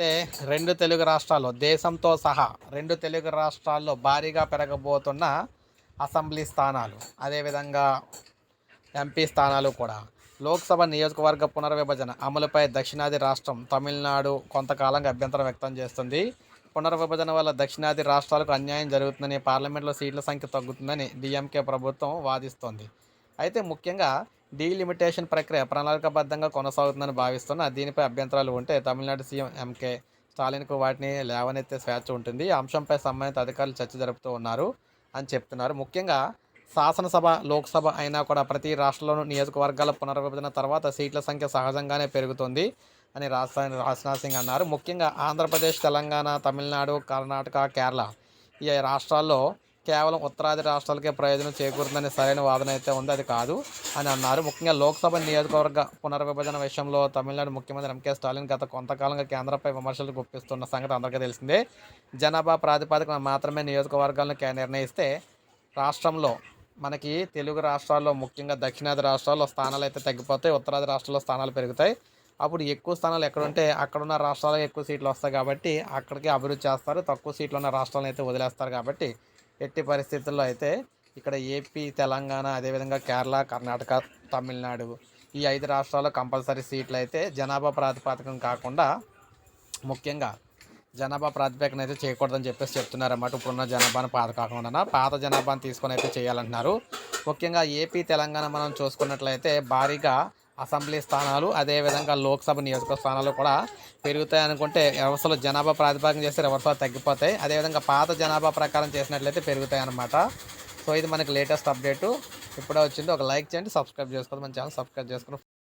అయితే రెండు తెలుగు రాష్ట్రాల్లో దేశంతో సహా రెండు తెలుగు రాష్ట్రాల్లో భారీగా పెరగబోతున్న అసెంబ్లీ స్థానాలు అదేవిధంగా ఎంపీ స్థానాలు కూడా. లోక్సభ నియోజకవర్గ పునర్విభజన అమలుపై దక్షిణాది రాష్ట్రం తమిళనాడు కొంతకాలంగా అభ్యంతరం వ్యక్తం చేస్తుంది. పునర్విభజన వల్ల దక్షిణాది రాష్ట్రాలకు అన్యాయం జరుగుతుందని పార్లమెంట్లో సీట్ల సంఖ్య తగ్గుతుందని డిఎంకే ప్రభుత్వం వాదిస్తోంది. అయితే ముఖ్యంగా డీలిమిటేషన్ ప్రక్రియ ప్రణాళికాబద్ధంగా కొనసాగుతుందని భావిస్తున్న దీనిపై అభ్యంతరాలు ఉంటే తమిళనాడు సీఎం ఎంకే స్టాలిన్కు వాటిని లేవనెత్తే స్వేచ్ఛ ఉంటుంది. ఈ అంశంపై సంబంధిత అధికారులు చర్చ జరుపుతూ ఉన్నారు అని చెప్తున్నారు. ముఖ్యంగా శాసనసభ లోక్సభ అయినా కూడా ప్రతి రాష్ట్రంలోనూ నియోజకవర్గాల పునర్విభజన తర్వాత సీట్ల సంఖ్య సహజంగానే పెరుగుతుంది అని రాజధాని రాజ్నాథ్ సింగ్ అన్నారు. ముఖ్యంగా ఆంధ్రప్రదేశ్ తెలంగాణ తమిళనాడు కర్ణాటక కేరళ ఈ రాష్ట్రాల్లో కేవలం ఉత్తరాది రాష్ట్రాలకే ప్రయోజనం చేకూరుతుందని సరైన వాదన అయితే ఉంది. అది కాదు అని అన్నారు. ముఖ్యంగా లోక్సభ నియోజకవర్గ పునర్విభజన విషయంలో తమిళనాడు ముఖ్యమంత్రి ఎంకే స్టాలిన్ గత కొంతకాలంగా కేంద్రంపై విమర్శలు గుప్పిస్తున్న సంగతి అందరికీ తెలిసిందే. జనాభా ప్రాతిపదికన మాత్రమే నియోజకవర్గాలను నిర్ణయిస్తే రాష్ట్రంలో మనకి తెలుగు రాష్ట్రాల్లో ముఖ్యంగా దక్షిణాది రాష్ట్రాల్లో స్థానాలు అయితే తగ్గిపోతాయి. ఉత్తరాది రాష్ట్రాల్లో స్థానాలు పెరుగుతాయి. అప్పుడు ఎక్కువ స్థానాలు ఎక్కడుంటే అక్కడున్న రాష్ట్రాలకు ఎక్కువ సీట్లు వస్తాయి కాబట్టి అక్కడికి అభివృద్ధి చేస్తారు. తక్కువ సీట్లు ఉన్న రాష్ట్రాలను అయితే వదిలేస్తారు కాబట్టి ఎట్టి పరిస్థితుల్లో అయితే ఇక్కడ ఏపీ తెలంగాణ అదేవిధంగా కేరళ కర్ణాటక తమిళనాడు ఈ ఐదు రాష్ట్రాల్లో కంపల్సరీ సీట్లు అయితే జనాభా ప్రాతిపదికం కాకుండా ముఖ్యంగా జనాభా ప్రాతిపదికన అయితే చేయకూడదని చెప్పేసి చెప్తున్నారు అన్నమాట. ఇప్పుడున్న జనాభాను పాత కాకుండా పాత జనాభాను తీసుకొని అయితే చేయాలంటున్నారు. ముఖ్యంగా ఏపీ తెలంగాణ మనం చూసుకున్నట్లయితే భారీగా అసెంబ్లీ స్థానాలు అదేవిధంగా లోక్సభ నియోజకవర్గ స్థానాలు కూడా పెరుగుతాయి అనుకుంటే వ్యవస్థలో జనాభా ప్రాతిపాదన చేస్తే వ్యవస్థలు తగ్గిపోతాయి. అదేవిధంగా పాత జనాభా ప్రకారం చేసినట్లయితే పెరుగుతాయి అన్నమాట. సో ఇది మనకి లేటెస్ట్ అప్డేటు. ఇప్పుడే వచ్చింది. ఒక లైక్ చేయండి సబ్స్క్రైబ్ చేసుకోండి. మన ఛానల్ సబ్స్క్రైబ్ చేసుకుని